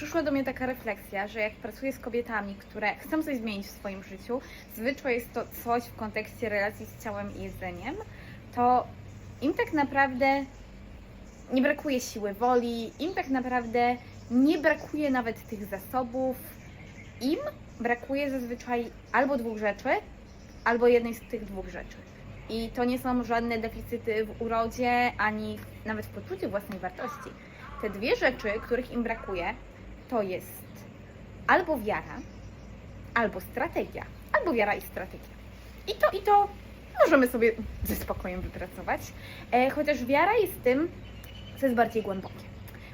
przyszła do mnie taka refleksja, że jak pracuję z kobietami, które chcą coś zmienić w swoim życiu, zwyczaj jest to coś w kontekście relacji z ciałem i jedzeniem, to im tak naprawdę nie brakuje siły woli, im tak naprawdę nie brakuje nawet tych zasobów, im brakuje zazwyczaj albo dwóch rzeczy, albo jednej z tych dwóch rzeczy. I to nie są żadne deficyty w urodzie, ani nawet w poczuciu własnej wartości. Te dwie rzeczy, których im brakuje, to jest albo wiara, albo strategia, albo wiara i strategia. I to, i to możemy sobie ze spokojem wypracować, e, chociaż wiara jest tym, co jest bardziej głębokie.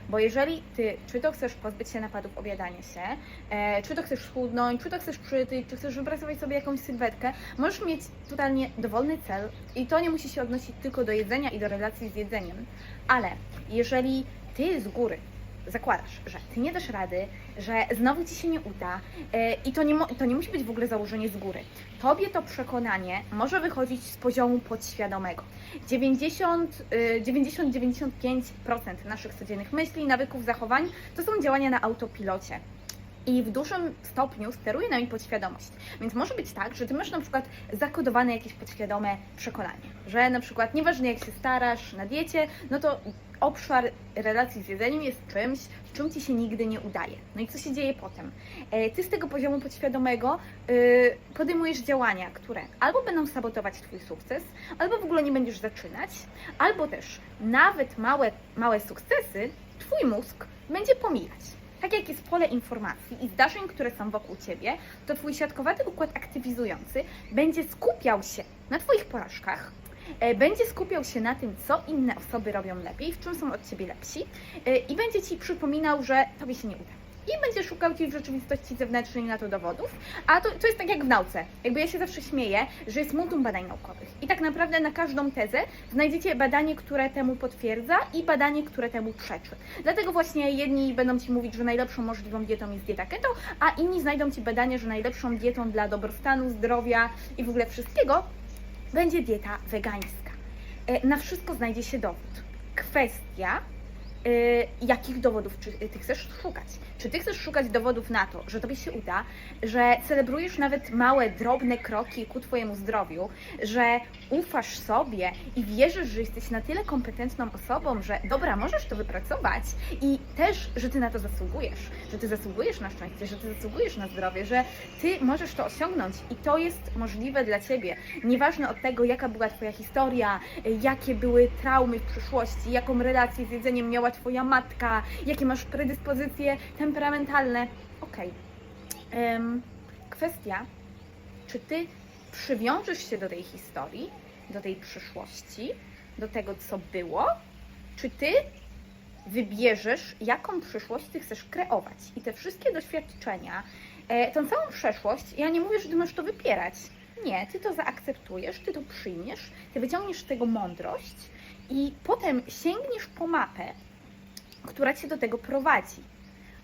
Bo jeżeli ty, czy to chcesz pozbyć się napadów obiadania się, e, czy to chcesz schudnąć, czy to chcesz przytyć, czy chcesz wypracować sobie jakąś sylwetkę, możesz mieć totalnie dowolny cel i to nie musi się odnosić tylko do jedzenia i do relacji z jedzeniem, ale jeżeli ty z góry zakładasz, że ty nie dasz rady, że znowu ci się nie uda e, i to nie, to nie musi być w ogóle założenie z góry. Tobie to przekonanie może wychodzić z poziomu podświadomego. 90, y, 90-95% naszych codziennych myśli, nawyków, zachowań to są działania na autopilocie. I w dużym stopniu steruje nami podświadomość. Więc może być tak, że ty masz na przykład zakodowane jakieś podświadome przekonanie, że na przykład nieważne jak się starasz na diecie, no to obszar relacji z jedzeniem jest czymś, w czym ci się nigdy nie udaje. No i co się dzieje potem? E, Ty z tego poziomu podświadomego y, podejmujesz działania, które albo będą sabotować Twój sukces, albo w ogóle nie będziesz zaczynać, albo też nawet małe, małe sukcesy Twój mózg będzie pomijać. Tak jak jest pole informacji i zdarzeń, które są wokół Ciebie, to Twój siatkowaty układ aktywizujący będzie skupiał się na Twoich porażkach, e, będzie skupiał się na tym, co inne osoby robią lepiej, w czym są od Ciebie lepsi e, i będzie Ci przypominał, że Tobie się nie uda. I będzie szukał Ci w rzeczywistości zewnętrznej na to dowodów, a to, to jest tak jak w nauce. Jakby ja się zawsze śmieję, że jest multum badań naukowych. I tak naprawdę na każdą tezę znajdziecie badanie, które temu potwierdza i badanie, które temu przeczy. Dlatego właśnie jedni będą Ci mówić, że najlepszą możliwą dietą jest dieta keto, a inni znajdą Ci badanie, że najlepszą dietą dla dobrostanu, zdrowia i w ogóle wszystkiego będzie dieta wegańska. E, Na wszystko znajdzie się dowód. Kwestia, jakich dowodów czy, ty chcesz szukać. Czy ty chcesz szukać dowodów na to, że tobie się uda, że celebrujesz nawet małe, drobne kroki ku twojemu zdrowiu, że ufasz sobie i wierzysz, że jesteś na tyle kompetentną osobą, że dobra, możesz to wypracować i też, że ty na to zasługujesz, że ty zasługujesz na szczęście, że ty zasługujesz na zdrowie, że ty możesz to osiągnąć i to jest możliwe dla ciebie. Nieważne od tego, jaka była twoja historia, y, jakie były traumy w przyszłości, jaką relację z jedzeniem miała twoja matka, jakie masz predyspozycje temperamentalne. Okej. Em, Kwestia, czy ty przywiążesz się do tej historii, do tej przyszłości, do tego, co było, czy ty wybierzesz, jaką przyszłość ty chcesz kreować. I te wszystkie doświadczenia, e, tą całą przeszłość, ja nie mówię, że ty masz to wypierać. Nie, ty to zaakceptujesz, ty to przyjmiesz, ty wyciągniesz z tego mądrość i potem sięgniesz po mapę, która cię do tego prowadzi.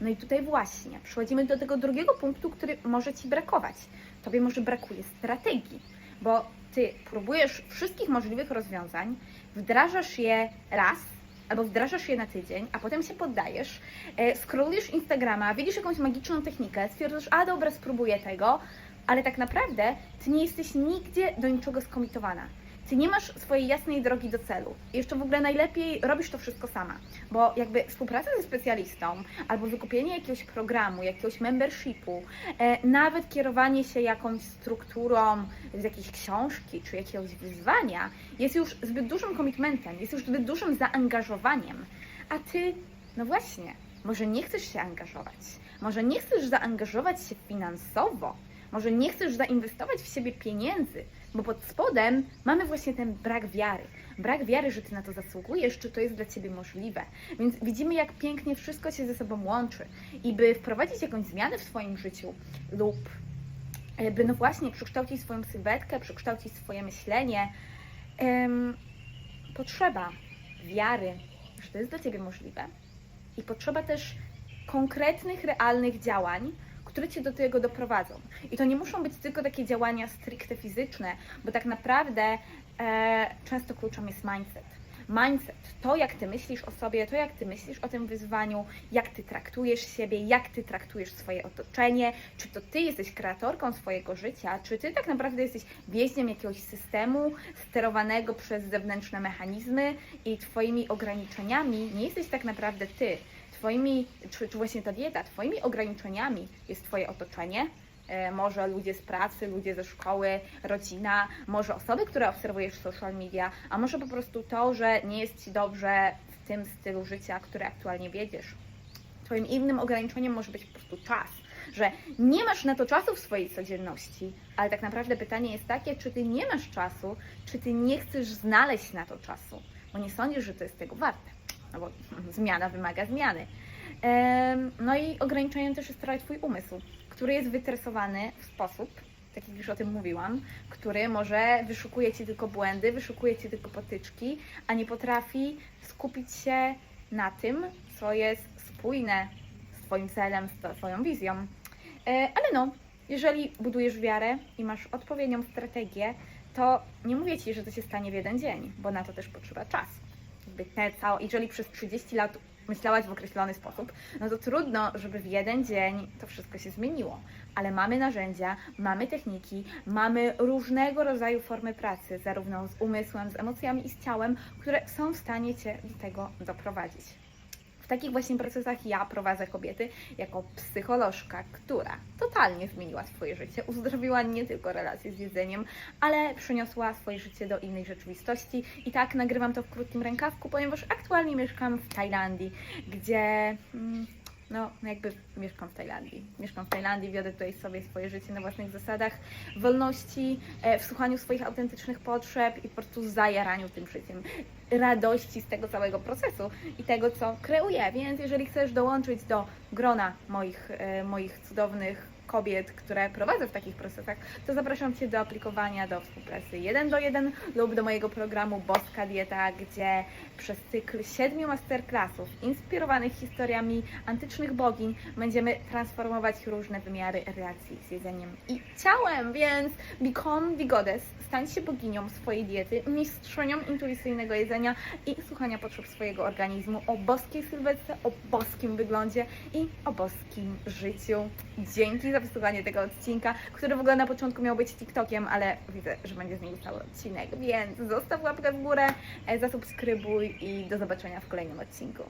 No i tutaj właśnie przechodzimy do tego drugiego punktu, który może ci brakować. Tobie może brakuje strategii, bo ty próbujesz wszystkich możliwych rozwiązań, wdrażasz je raz albo wdrażasz je na tydzień, a potem się poddajesz, e, scrollujesz Instagrama, widzisz jakąś magiczną technikę, stwierdzasz, a dobra, spróbuję tego, ale tak naprawdę ty nie jesteś nigdzie do niczego skomitowana. Ty nie masz swojej jasnej drogi do celu. Jeszcze w ogóle najlepiej robisz to wszystko sama, bo jakby współpraca ze specjalistą albo wykupienie jakiegoś programu, jakiegoś membershipu, e, nawet kierowanie się jakąś strukturą z jakiejś książki czy jakiegoś wyzwania jest już zbyt dużym komitmentem, jest już zbyt dużym zaangażowaniem. A ty, no właśnie, może nie chcesz się angażować, może nie chcesz zaangażować się finansowo, może nie chcesz zainwestować w siebie pieniędzy, bo pod spodem mamy właśnie ten brak wiary. Brak wiary, że ty na to zasługujesz, czy to jest dla ciebie możliwe. Więc widzimy, jak pięknie wszystko się ze sobą łączy. I by wprowadzić jakąś zmianę w swoim życiu lub e, by no właśnie przekształcić swoją sylwetkę, przekształcić swoje myślenie, potrzeba wiary, że to jest dla ciebie możliwe. I potrzeba też konkretnych, realnych działań, które cię do tego doprowadzą. I to nie muszą być tylko takie działania stricte fizyczne, bo tak naprawdę e, często kluczem jest mindset. mindset, to jak ty myślisz o sobie, to jak ty myślisz o tym wyzwaniu, jak ty traktujesz siebie, jak ty traktujesz swoje otoczenie, czy to ty jesteś kreatorką swojego życia, czy ty tak naprawdę jesteś więźniem jakiegoś systemu sterowanego przez zewnętrzne mechanizmy i twoimi ograniczeniami nie jesteś tak naprawdę ty. Twoimi, czy, czy właśnie ta dieta, twoimi ograniczeniami jest twoje otoczenie, E, może ludzie z pracy, ludzie ze szkoły, rodzina, może osoby, które obserwujesz w social media, a może po prostu to, że nie jest Ci dobrze w tym stylu życia, który aktualnie wiedziesz. Twoim innym ograniczeniem może być po prostu czas, że nie masz na to czasu w swojej codzienności, ale tak naprawdę pytanie jest takie, czy Ty nie masz czasu, czy Ty nie chcesz znaleźć na to czasu, bo nie sądzisz, że to jest tego warte, no bo zmiana wymaga zmiany. No i ograniczeniem też trochę Twój umysł, który jest wytresowany w sposób, tak jak już o tym mówiłam, który może wyszukuje Ci tylko błędy, wyszukuje Ci tylko potyczki, a nie potrafi skupić się na tym, co jest spójne z Twoim celem, z Twoją wizją. E, Ale no, jeżeli budujesz wiarę i masz odpowiednią strategię, to nie mówię Ci, że to się stanie w jeden dzień, bo na to też potrzeba czasu. Jakby te całe, jeżeli przez 30 lat myślałaś w określony sposób, no to trudno, żeby w jeden dzień to wszystko się zmieniło. Ale mamy narzędzia, mamy techniki, mamy różnego rodzaju formy pracy, zarówno z umysłem, z emocjami i z ciałem, które są w stanie Cię do tego doprowadzić. Takich właśnie procesach ja prowadzę kobiety jako psycholożka, która totalnie zmieniła swoje życie, uzdrowiła nie tylko relacje z jedzeniem, ale przeniosła swoje życie do innej rzeczywistości. I tak nagrywam to w krótkim rękawku, ponieważ aktualnie mieszkam w Tajlandii, gdzie mm, no jakby mieszkam w Tajlandii. Mieszkam w Tajlandii, wiodę tutaj sobie swoje życie na własnych zasadach, wolności, e, w słuchaniu swoich autentycznych potrzeb i po prostu zajaraniu tym życiem. Radości z tego całego procesu i tego, co kreuję. Więc jeżeli chcesz dołączyć do grona moich, e, moich cudownych kobiet, które prowadzę w takich procesach, to zapraszam Cię do aplikowania do współpracy 1 do 1 lub do mojego programu Boska Dieta, gdzie przez cykl siedmiu masterclassów inspirowanych historiami antycznych bogiń będziemy transformować różne wymiary relacji z jedzeniem i ciałem, więc become the goddess, stań się boginią swojej diety, mistrzynią intuicyjnego jedzenia i słuchania potrzeb swojego organizmu o boskiej sylwetce, o boskim wyglądzie i o boskim życiu. Dzięki za wysłuchanie tego odcinka, który w ogóle na początku miał być TikTokiem, ale widzę, że będzie z niego cały odcinek, więc zostaw łapkę w górę, e, zasubskrybuj i do zobaczenia w kolejnym odcinku.